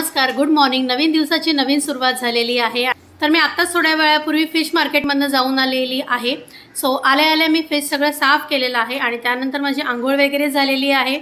नमस्कार good morning नवीन दिवसाची नवीन सुरुवात झालेली आहे. तर मी आत्ताच थोड्या वेळापूर्वी फिश मार्केटमधनं जाऊन आलेली आहे. सो आल्या आल्या मी फिश सगळं साफ केलेलं आहे आणि त्यानंतर माझी आंघोळ वगैरे झालेली आहे.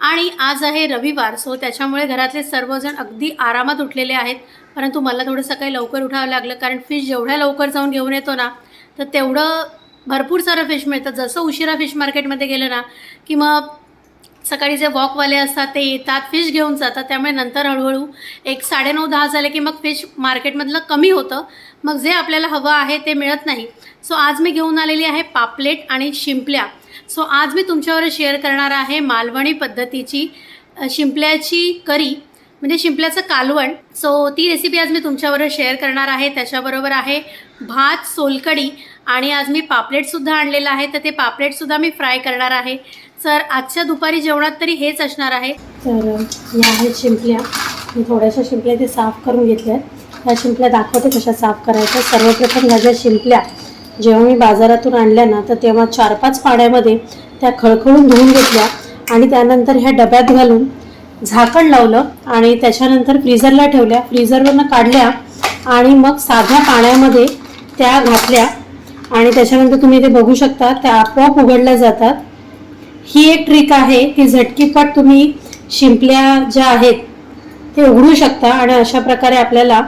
आणि आज आहे रविवार सो त्याच्यामुळे घरातले सर्वजण अगदी आरामात उठलेले आहेत. परंतु मला थोडं सकाळी लवकर उठावं लागलं कारण फिश जेवढ्या लवकर जाऊन घेऊन येतो ना तर तेवढं भरपूर सारं फिश मिळतं. जसं उशिरा फिश मार्केटमध्ये गेलं ना की मग सकाळी जे वॉकवाले असतात ते येतात फिश घेऊन जातात. त्यामुळे नंतर हळूहळू एक साडेनऊ दहा झाले की मग फिश मार्केटमधलं कमी होतं. मग जे आपल्याला हवं आहे ते मिळत नाही. सो आज मी घेऊन आलेली आहे पापलेट आणि शिंपल्या. सो आज मी तुमच्यावर शेअर करणार आहे मालवणी पद्धतीची शिंपल्याची करी म्हणजे शिंपल्याचं कालवण. सो ती रेसिपी आज मी तुमच्याबरोबर शेअर करणार आहे. त्याच्याबरोबर आहे भात सोलकडी आणि आज मी पापलेटसुद्धा आणलेलं आहे. तर ते पापलेटसुद्धा मी फ्राय करणार आहे. सर आजच्या दुपारी जेवणात तरी हेच असणार आहे. तर या आहेत शिंपल्या. मी थोड्याशा शिंपल्या ते साफ करून घेतल्या आहेत ह्या शिंपल्या दाखवते कशा साफ करायच्या. सर्वप्रथम ह्या ज्या शिंपल्या जेव्हा मी बाजारातून आणल्या ना तर तेव्हा चार पाच पाण्यामध्ये त्या खळखळून धुवून घेतल्या आणि त्यानंतर ह्या डब्यात घालून झाकण लावलं आणि त्याच्यानंतर फ्रीझरला ठेवल्या. फ्रीझरवरनं काढल्या आणि मग साध्या पाण्यामध्ये त्या घातल्या आणि त्याच्यानंतर तुम्ही ते बघू शकता त्या आपोआप उघडल्या जातात. ही एक ट्रिक आहे की झटकीपट तुम्ही शिंपल्या ज्या आहेत ते उघडू शकता आणि अशा प्रकारे आपल्याला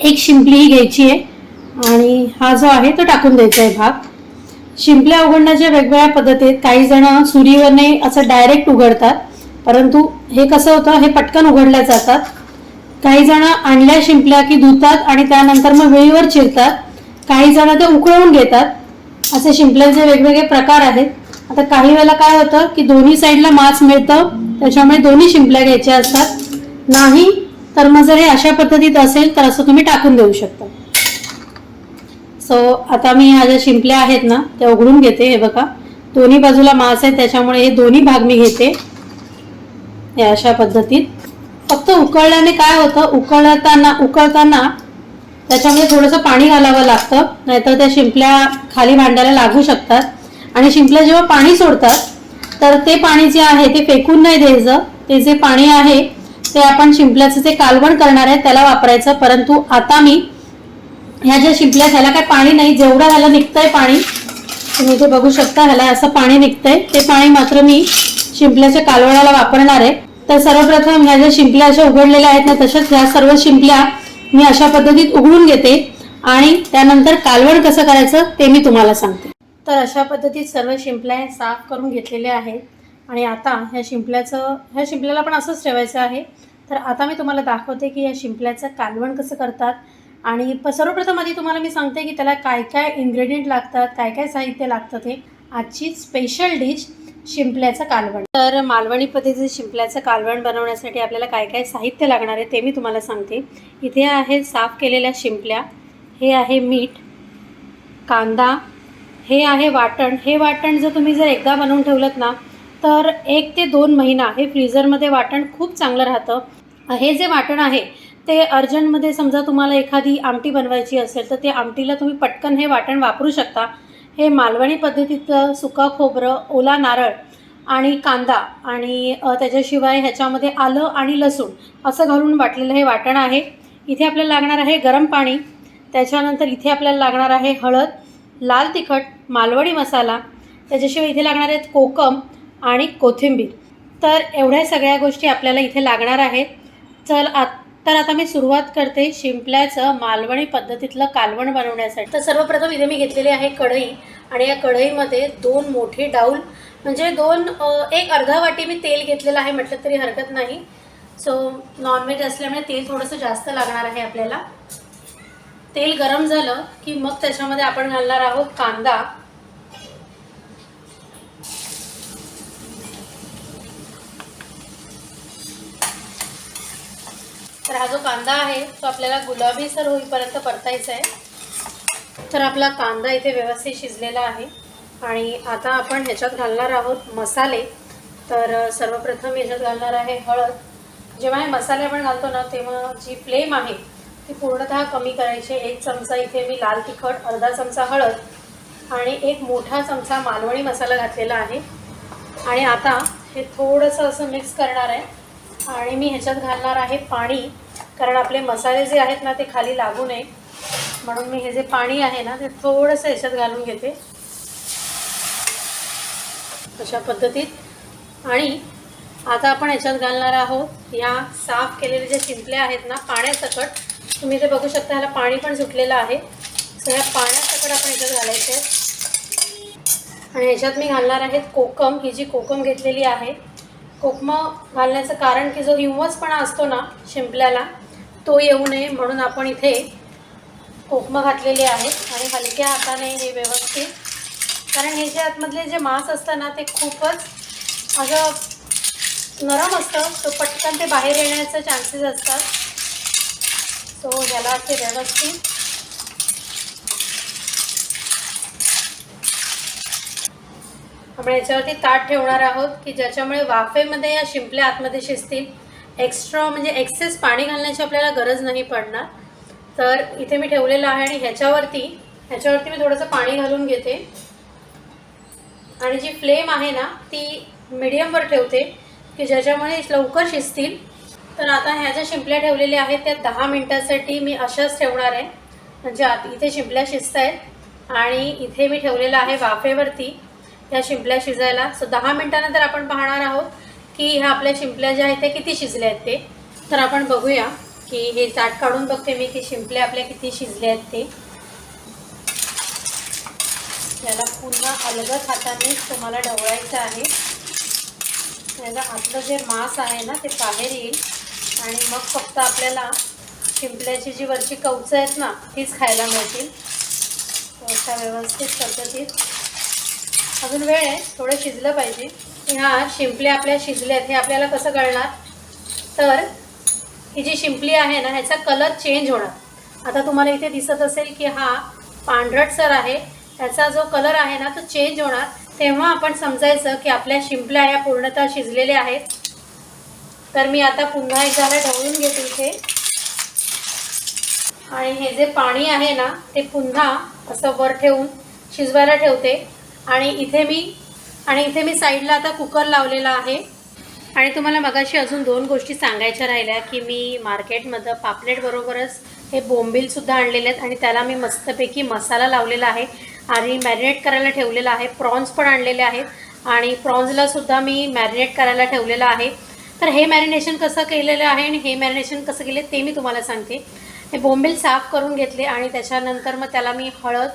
एक शिंपलीही घ्यायची आहे. आणि हा जो आहे तो टाकून द्यायचा आहे भाग. शिंपल्या उघडण्याच्या वेगवेगळ्या पद्धती आहेत काही जण सुरीवरने असं डायरेक्ट उघडतात परंतु हे कसं होतं हे पटकन उघडल्या जातात. काही जण आणल्या शिंपल्या की धुतात आणि त्यानंतर मग वेळीवर चिरतात. काही जण ते उकळवून घेतात. असे शिंपल्यांचे वेगवेगळे प्रकार आहेत. आता काही वेळेला काय होतं की दोन्ही साईडला मास मिळतं त्याच्यामुळे दोन्ही शिंपल्या घ्यायच्या असतात. नाही तर मग जर हे अशा पद्धतीत असेल तर असं तुम्ही टाकून देऊ शकता. सो आता मी ह्या ज्या शिंपल्या आहेत ना त्या उघडून घेते हे बघा. दोन्ही बाजूला मास आहे त्याच्यामुळे हे दोन्ही भाग मी घेते. या अशा पद्धतीत. फक्त उकळल्याने काय होतं उकळताना उकळताना त्याच्यामध्ये थोडंसं पाणी घालावं लागतं नाहीतर त्या शिंपल्या खाली भांड्याला लागू शकतात. आणि शिंपल्या जेव्हा पाणी सोडतात तर ते पाणी जे आहे ते फेकून नाही द्यायचं. ते जे पाणी आहे ते आपण शिंपल्याचं जे कालवण करणार आहे त्याला वापरायचं. परंतु आता मी ह्या ज्या शिंपल्या ह्याला काय पाणी नाही जेवढं ह्याला निघतंय पाणी तुम्ही इथे बघू शकता ह्याला असं पाणी निघतंय. ते पाणी मात्र मी शिंपल्याच्या कालवणाला वापरणार आहे. तर सर्वप्रथम ह्या ज्या शिंपल्या अशा उघडलेल्या आहेत ना तशाच ह्या सर्व शिंपल्या मी अशा पद्धतीत उघडून घेते. आणि त्यानंतर कालवण कसं करायचं ते मी तुम्हाला सांगते. तर अशा पद्धतीत सर्व शिंपल्या साफ करून घेतलेल्या आहेत. आणि आता ह्या शिंपल्याचं ह्या शिंपल्याला पण असंच ठेवायचं आहे. तर आता मी तुम्हाला दाखवते की या शिंपल्याचं कालवण कसं करतात. आणि प सर्वप्रथम आधी तुम्हाला मी सांगते की त्याला काय काय इन्ग्रेडियंट लागतात काय काय साहित्य लागतं ते. आजची स्पेशल डिश शिंपल्याचं कालवण. तर मालवणी पद्धतीचं शिंपल्याचं कालवण बनवण्यासाठी आपल्याला काय काय साहित्य लागणार आहे ते मी तुम्हाला सांगते. इथे आहे साफ केलेल्या शिंपल्या. हे आहे मीठ कांदा हे आहे वाटण. हे वाटण जर तुम्ही जर एकदा बनवून ठेवलं ना तर एक ते दोन महिना हे फ्रीझरमध्ये वाटण खूप चांगलं राहतं. हे जे वाटण आहे ते अर्जंटमध्ये समजा तुम्हाला एखादी आमटी बनवायची असेल तर ते आमटीला तुम्ही पटकन हे वाटण वापरू शकता. हे मालवणी पद्धतीचं सुका खोबरं ओला नारळ आणि कांदा आणि त्याच्याशिवाय ह्याच्यामध्ये आलं आणि लसूण असं घालून वाटलेलं हे वाटण आहे. इथे आपल्याला लागणार आहे गरम पाणी. त्याच्यानंतर इथे आपल्याला लागणार आहे हळद. लाल तिखट मालवणी मसाला त्याच्याशिवाय इथे लागणार आहेत कोकम आणि कोथिंबीर. तर एवढ्या सगळ्या गोष्टी आपल्याला इथे लागणार आहेत. चल आत तर आता मी सुरुवात करते शिंपल्याचं मालवणी पद्धतीतलं कालवण बनवण्यासाठी. तर सर्वप्रथम इथे मी घेतलेली आहे कढई आणि या कढईमध्ये दोन मोठे डाऊल म्हणजे दोन एक अर्धा वाटी मी तेल घेतलेलं आहे म्हटलं तरी हरकत नाही. सो नॉनव्हेज असल्यामुळे तेल थोडंसं जास्त लागणार आहे आपल्याला. तेल गरम झालं की मग त्याच्यामध्ये आपण घालणार आहोत कांदा. तर हा जो कांदा आहे तो आपल्याला गुलाबी सर होईपर्यंत परतायचा आहे. तर आपला कांदा इथे व्यवस्थित शिजलेला आहे. आणि आता आपण ह्याच्यात घालणार आहोत मसाले. तर सर्वप्रथम ह्याच्यात घालणार आहे हळद. जेव्हा हे मसाले आपण घालतो ना तेव्हा जी फ्लेम आहे ती पूर्णतः कमी करायची. एक चमचा इथे मी लाल तिखट अर्धा चमचा हळद आणि एक मोठा चमचा मालवणी मसाला घातलेला आहे. आणि आता हे थोडंसं असं मिक्स करणार आहे. आणि मी ह्याच्यात घालणार आहे पाणी कारण आपले मसाले जे आहेत ना ते खाली लागू नये. म्हणून मी हे जे पाणी आहे ना ते थोडंसं ह्याच्यात घालून घेते. अशा पद्धतीत. आणि आता आपण ह्याच्यात घालणार आहोत या साफ केलेले जे शिंपल्या आहेत ना पाण्यासकट तुम्ही ते बघू शकता ह्याला पाणी पण सुटलेलं आहे. सो ह्या पाण्यासकट आपण इथं घालायचे आहे. आणि ह्याच्यात मी घालणार आहे कोकम. ही जी कोकम घेतलेली आहे कोकम घालण्याचं कारण की जो हिंवसपणा असतो ना शिंपल्याला तो येऊ नये म्हणून आपण इथे कोकम घातलेली आहे. आणि हलक्या हाताने हे व्यवस्थित कारण हे जे आतमधले जे मांस असतं ना ते खूपच असं नरम असतं. तो पटकन ते बाहेर येण्याचे चान्सेस असतात. सो याला असे व्यवस्थित आपण याच्यावरती ताट ठेवणार आहोत की ज्याच्यामुळे वाफेमध्ये या शिंपल्या आतमध्ये शिजतील. एक्स्ट्रा म्हणजे एक्सेस पाणी घालण्याची आपल्याला गरज नाही पडणार. तर इथे मी ठेवलेलं आहे आणि ह्याच्यावरती ह्याच्यावरती मी थोडंसं पाणी घालून घेते. आणि जी फ्लेम आहे ना ती मिडियमवर ठेवते की ज्याच्यामुळे लवकर शिजतील. तर आता ह्या ज्या शिंपल्या ठेवलेल्या आहेत त्या दहा मिनटासाठी मी अशाच ठेवणार आहे. म्हणजे आत इथे शिंपल्या शिजत आहेत आणि इथे मी ठेवलेलं आहे वाफेवरती ह्या शिंपल्या शिजायला. सो दहा मिनटानंतर आपण पाहणार आहोत की ह्या आपल्या शिंपल्या ज्या आहेत त्या किती शिजल्या आहेत ते. तर आपण बघूया की हे ताट काढून बघते मी की शिंपल्या आपल्या किती शिजल्या आहेत ते. याला पुन्हा अलगद हातानेच तुम्हाला ढवळायचं आहे. याला आपलं जे मांस आहे ना ते बाहेर येईल. आणि मग फक्त आपल्याला शिंपल्याची जी वरची कवचं आहेत ना तीच खायला मिळतील. अशा व्यवस्थित पद्धतीत. अजून वेळ आहे थोडं शिजलं पाहिजे. ह्या शिंपल्या आपल्या शिजल्यात हे आपल्याला कसं कळणार? तर ही जी शिंपली आहे ना ह्याचा कलर चेंज होणार. आता तुम्हाला इथे दिसत असेल की हा पांढरटसर आहे. ह्याचा जो कलर आहे ना तो चेंज होणार. तेव्हा आपण समजायचं की आपल्या शिंपल्या ह्या पूर्णतः शिजलेल्या आहेत. तर मी आता पुन्हा एकदा ढवळून घेते इथे. आणि हे जे पाणी आहे ना ते पुन्हा असं वर ठेवून शिजवायला ठेवते. आणि इथे मी आणि इथे मी साईडला आता कुकर लावलेला आहे. आणि तुम्हाला मगाशी अजून दोन गोष्टी सांगायच्या राहिल्या की मी मार्केटमधं पापलेटबरोबरच हे बोंबीलसुद्धा आणलेले आहेत. आणि त्याला मी मस्तपैकी मसाला लावलेला आहे. आणि मॅरिनेट करायला ठेवलेला आहे. प्रॉन्स पण आणलेले आहेत. आणि प्रॉन्सलासुद्धा मी मॅरिनेट करायला ठेवलेलं आहे. तर हे मॅरिनेशन कसं केलेलं आहे आणि हे मॅरिनेशन कसं केले ते मी तुम्हाला सांगते. हे बोंबील साफ करून घेतले आणि त्याच्यानंतर मग त्याला मी हळद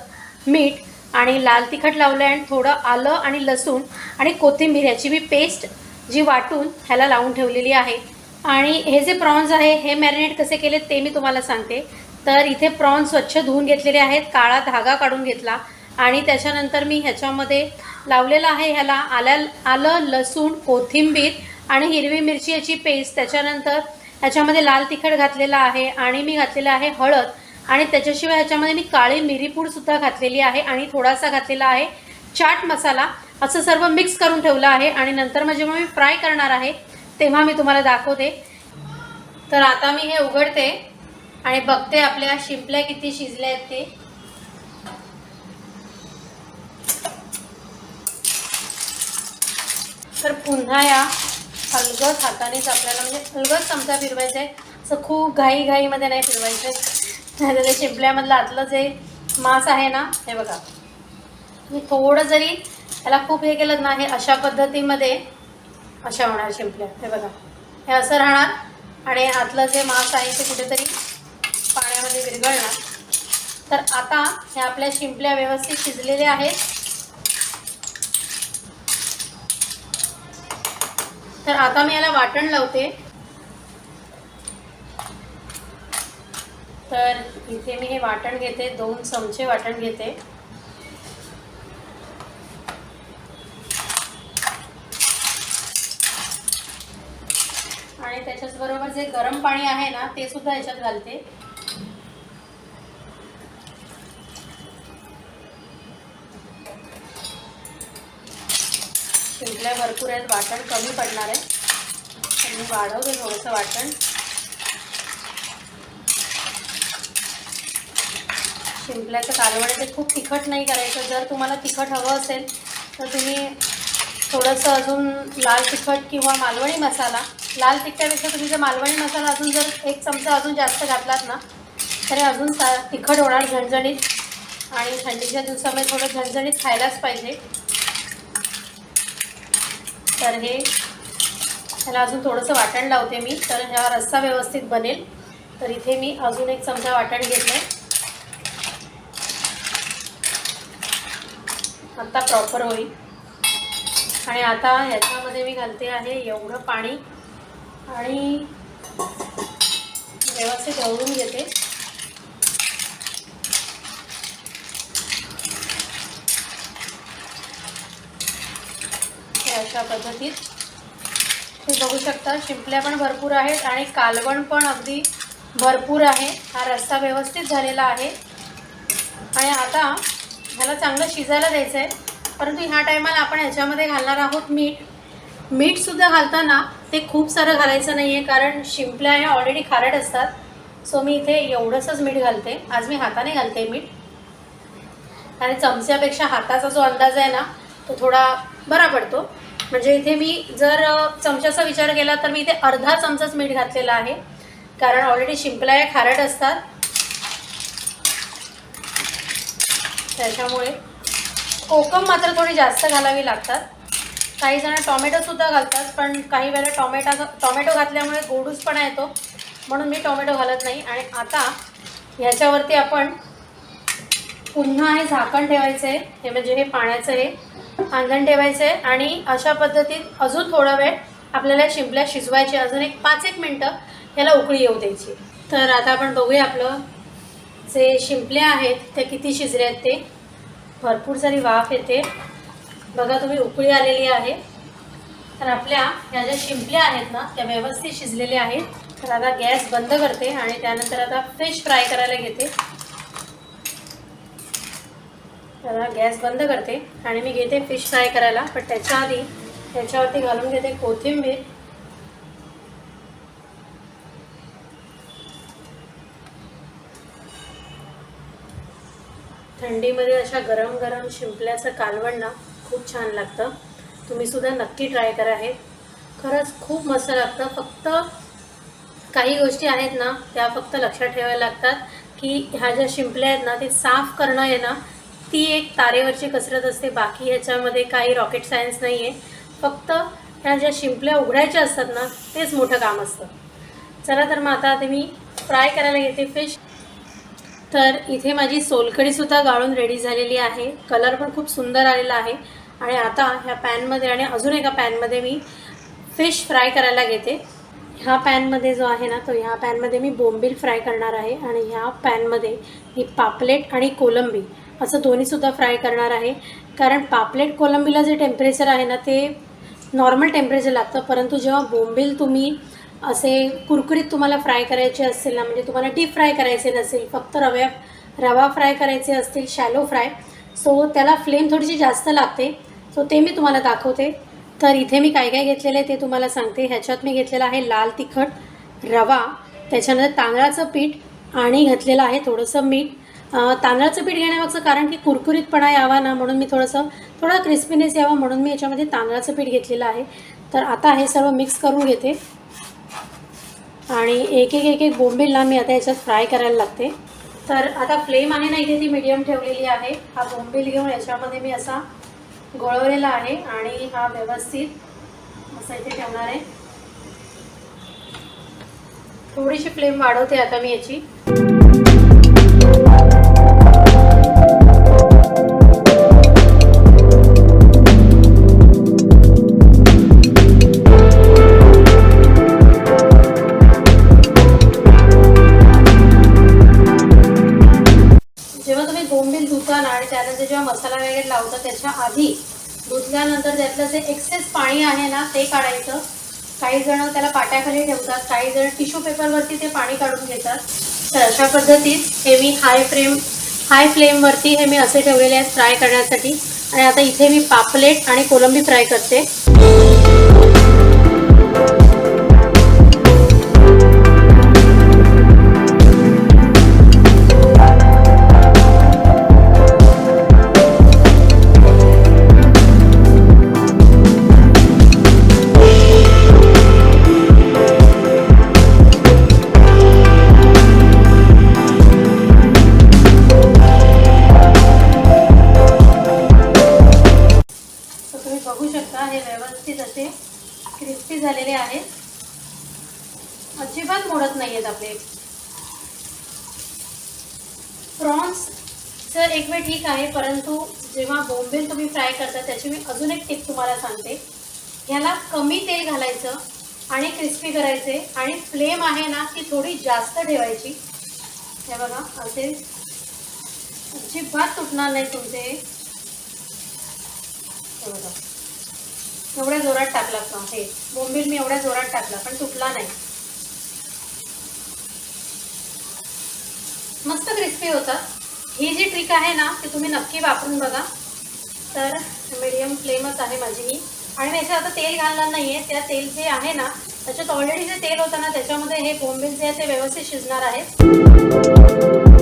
मीठ आणि लाल तिखट लावलं आहे आणि थोडं आलं आणि लसूण आणि कोथिंबीर याची मी पेस्ट जी वाटून ह्याला लावून ठेवलेली आहे. आणि हे जे प्रॉन्स आहे हे मॅरिनेट कसे केले ते मी तुम्हाला सांगते. तर इथे प्रॉन्स स्वच्छ धुवून घेतलेले आहेत काळा धागा काढून घेतला आणि त्याच्यानंतर मी ह्याच्यामध्ये लावलेलं आहे ह्याला आल्या आलं लसूण कोथिंबीर आणि हिरवी मिरची याची पेस्ट त्याच्यानंतर ह्याच्यामध्ये लाल तिखट घातलेलं आहे आणि मी घातलेलं आहे हळद. आणि त्याच्याशिवाय ह्याच्यामध्ये मी काळी मिरीपूडसुद्धा घातलेली आहे आणि थोडासा घातलेला आहे चाट मसाला. असं सर्व मिक्स करून ठेवलं आहे आणि नंतर मग जेव्हा मी फ्राय करणार आहे तेव्हा मी तुम्हाला दाखवते. तर आता मी हे उघडते आणि बघते आपल्या शिंपल्या किती शिजल्या आहेत ते. तर पुन्हा या हलगत हातानेच आपल्याला म्हणजे हलगत चमचा फिरवायचा आहे. असं खूप घाई घाईमध्ये नाही फिरवायचं. आहे त्या शिंपल्यामधलं आतलं जे मांस आहे ना हे बघा. मी थोडं जरी त्याला खूप हे केलं ना हे अशा पद्धतीमध्ये अशा होणार शिंपल्या. हे बघा. हे असं राहणार. आणि आतलं जे मांस आहे ते कुठेतरी पाण्यामध्ये विरघळणार. तर आता हे आपल्या शिंपल्या व्यवस्थित शिजलेल्या आहेत. तर आता मी याला वाटण लावते. तर इथे मी हे वाटण घेते दोन चमचे वाटण घेते. आणि त्याच्याच बरोबर जे गरम पाणी आहे ना ते सुद्धा याच्यात घालते. शिंपल्या भरपूर आहेत वाटण कमी पडणार आहे. तर मी वाढवते थोडंसं वाटण. शिंपल्याचं कालवण ते खूप तिखट नाही करायचं. जर तुम्हाला तिखट हवं असेल तर तुम्ही थोडंसं अजून लाल तिखट किंवा मालवणी मसाला. लाल तिखटापेक्षा तुम्ही जर मालवणी मसाला अजून जर एक चमचा अजून जास्त घातलात ना तरी अजून सा तिखट होणार झणझणीत. आणि थंडीच्या दिवसामध्ये थोडं झणझणीत खायलाच पाहिजे. तर हे त्याला अजून थोडंसं वाटण लावते मी. तर ह्या रस्सा व्यवस्थित बनेल. तर इथे मी अजून एक चमचा वाटण घेतलं आत्ता प्रॉपर होईल. आणि आता ह्याच्यामध्ये मी घालते आहे एवढं पाणी. आणि व्यवस्थित ढवळून घेते हे अशा पद्धतीत. तुम्ही बघू शकता शिंपल्या पण भरपूर आहेत आणि कालवण पण अगदी भरपूर आहे. हा रस्सा व्यवस्थित झालेला आहे. आणि आता ह्याला चांगलं शिजायला द्यायचं आहे परंतु ह्या टायमाला आपण ह्याच्यामध्ये घालणार आहोत मीठ. मीठसुद्धा घालताना ते खूप सारं घालायचं नाही आहे कारण शिंपल्या ह्या ऑलरेडी खारट असतात. सो मी इथे एवढंसंच मीठ घालते. आज मी हाताने घालते मीठ. आणि चमच्यापेक्षा हाताचा जो अंदाज आहे ना तो थोडा बरा पडतो. म्हणजे इथे मी जर चमच्याचा विचार केला तर मी इथे अर्धा चमचाच मीठ घातलेला आहे. कारण ऑलरेडी शिंपला या खारट असतात. त्याच्यामुळे कोकम मात्र थोडी जास्त घालावी लागतात. काही जण टॉमॅटोसुद्धा घालतात पण काही वेळेला टॉमॅटा टॉमॅटो घातल्यामुळे गोडूसपणा येतो. म्हणून मी टॉमॅटो घालत नाही. आणि आता ह्याच्यावरती आपण पुन्हा हे झाकण ठेवायचं आहे हे म्हणजे हे पाण्याचं हे आंगण ठेवायचं आहे आणि अशा पद्धतीत अजून थोडा वेळ आपल्याला शिंपल्या शिजवायचे. अजून एक पाच एक मिनटं याला उकळी येऊ द्यायची. तर आता आपण बघूया आपलं जे शिंपल्या आहेत त्या किती शिजल्या आहेत ते. भरपूर सारी वाफ येते. बघा तुम्ही उकळी आलेली आहे. तर आपल्या ह्या ज्या शिंपल्या आहेत ना त्या व्यवस्थित शिजलेल्या आहेत. तर आता गॅस बंद करते आणि त्यानंतर आता फिश फ्राय करायला घेते. त्याला गॅस बंद करते आणि मी घेते फिश फ्राय करायला. पण त्याच्या आधी त्याच्यावरती घालून घेते कोथिंबीर. थंडीमध्ये अशा गरम गरम शिंपल्याचं कालवण ना खूप छान लागतं. तुम्ही सुद्धा नक्की ट्राय करा हे. खरंच खूप मस्त लागतं. फक्त काही गोष्टी आहेत ना त्या फक्त लक्षात ठेवायला लागतात की ह्या ज्या शिंपल्या आहेत ना ते साफ करणं आहे ना ती एक तारेवरची कसरत असते. बाकी ह्याच्यामध्ये काही रॉकेट सायन्स नाही आहे फक्त ह्या ज्या शिंपल्या उघडायच्या असतात ना तेच मोठं काम असतं. चला तर मग आता ते मी फ्राय करायला घेते फिश तर इथे माझी सोलकडीसुद्धा गाळून रेडी झालेली आहे. कलर पण खूप सुंदर आलेला आहे. आणि आता ह्या पॅनमध्ये आणि अजून एका पॅनमध्ये मी फिश फ्राय करायला घेते. ह्या पॅनमध्ये जो आहे ना तो ह्या पॅनमध्ये मी बोंबील फ्राय करणार आहे. आणि ह्या पॅनमध्ये मी पापलेट आणि कोलंबी असं दोन्हीसुद्धा फ्राय करणार आहे. कारण पापलेट कोलंबीला जे टेम्परेचर आहे ना ते नॉर्मल टेम्परेचर लागतं. परंतु जेव्हा बोंबील तुम्ही असे कुरकुरीत तुम्हाला फ्राय करायचे असतील ना म्हणजे तुम्हाला डीप फ्राय करायचे नसेल फक्त रव्या रवा फ्राय करायचे असतील शॅलो फ्राय सो त्याला फ्लेम थोडीशी जास्त लागते. सो ते मी तुम्हाला दाखवते. तर इथे मी काय काय घेतलेलं आहे ते तुम्हाला सांगते. ह्याच्यात मी घेतलेलं आहे लाल तिखट रवा त्याच्यानंतर तांदळाचं पीठ आणि घातलेलं आहे थोडंसं मीठ. तांदळाचं पीठ घेण्यामागचं कारण की कुरकुरीतपणा यावा ना म्हणून मी थोडंसं थोडा क्रिस्पीनेस यावा म्हणून मी याच्यामध्ये तांदळाचं पीठ घेतलेलं आहे. तर आता हे सर्व मिक्स करून घेते. आणि एक एक एक एक बोंबीलला मी आता याच्यात फ्राय करायला लागते. तर आता फ्लेम आहे ना इथे ती मीडियम ठेवलेली आहे. हा बोंबील घेऊन याच्यामध्ये मी असा गोळवलेला आहे आणि हा व्यवस्थित असा इथे ठेवणार आहे. थोडीशी फ्लेम वाढवते आता मी याची. आणि त्यानंतर जेव्हा मसाला वगैरे लावतो त्याच्या आधी धुतल्यानंतर त्यातलं जे एक्सेस पाणी आहे ना ते काढायचं. काही जण त्याला पाट्याखाली ठेवतात काही जण टिश्यू पेपरवरती ते पाणी काढून घेतात. तर अशा पद्धतीत हे मी हाय फ्लेम हाय फ्लेमवरती हे मी असे ठेवलेले आहेत फ्राय करण्यासाठी. आणि आता इथे मी पापलेट आणि कोलंबी फ्राय करते. करायचं आणि क्रिस्पी करायचे. आणि फ्लेम आहे ना ती थोडी जास्त ठेवायची. हे बघा असे. अजिबात तुटणार नाही तुमचे. हे बघा. एवढ्या जोरात टाकला का? हे बोंबील मी एवढ्या जोरात टाकला पण तुटला नाही. मस्त क्रिस्पी होतं. ही जी ट्रिक आहे ना ती तुम्ही नक्की वापरून बघा. तर मीडियम फ्लेमच आहे माझी ही. आणि मी याच्यात आता तेल घालणार नाही आहे त्या तेल जे आहे ना त्याच्यात ऑलरेडी जे तेल होतं ना त्याच्यामध्ये हे बोंबील जे आहे ते व्यवस्थित शिजणार आहे.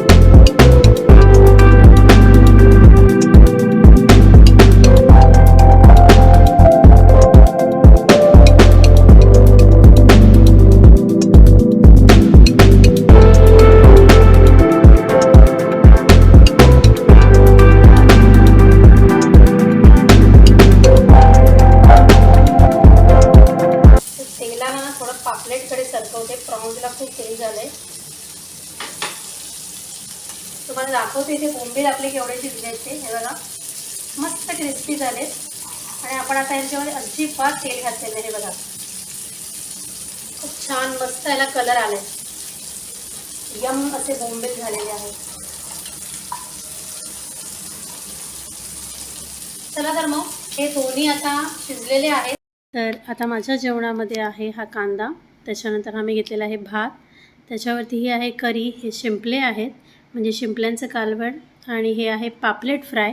तुम्हाला दाखवते इथे बोंबील आपले केवढे शिजले ते हे बघा. मस्त क्रिस्पी झाले. आणि आपण आता यांच्यामध्ये अजिबात तेल घातलेलं हे बघा. खूप छान मस्त याला कलर आलाय. यम असे बोंबील झालेले आहेत. चला तर मग हे दोन्ही आता शिजलेले आहेत. तर आता माझ्या जेवणामध्ये आहे हा कांदा. त्याच्यानंतर आम्ही घेतलेला आहे भात. त्याच्यावरती ही आहे करी. हे शिंपले आहेत. म्हणजे शिंपल्यांचं कालवण आणि हे आहे पापलेट फ्राय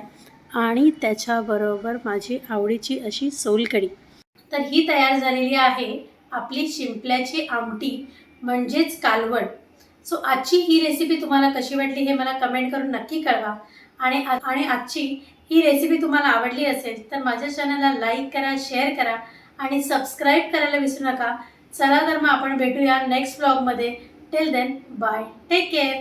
आणि त्याच्याबरोबर माझी आवडीची अशी सोलकढी. तर ही तयार झालेली आहे आपली शिंपल्याची आमटी म्हणजेच कालवण. सो आजची ही रेसिपी तुम्हाला कशी वाटली हे मला कमेंट करून नक्की कळवा. आणि आणि आजची ही रेसिपी तुम्हाला आवडली असेल तर माझ्या चॅनलला लाईक करा शेअर करा आणि सबस्क्राईब करायला विसरू नका. चला तर मग आपण भेटूया नेक्स्ट ब्लॉगमध्ये till then bye take care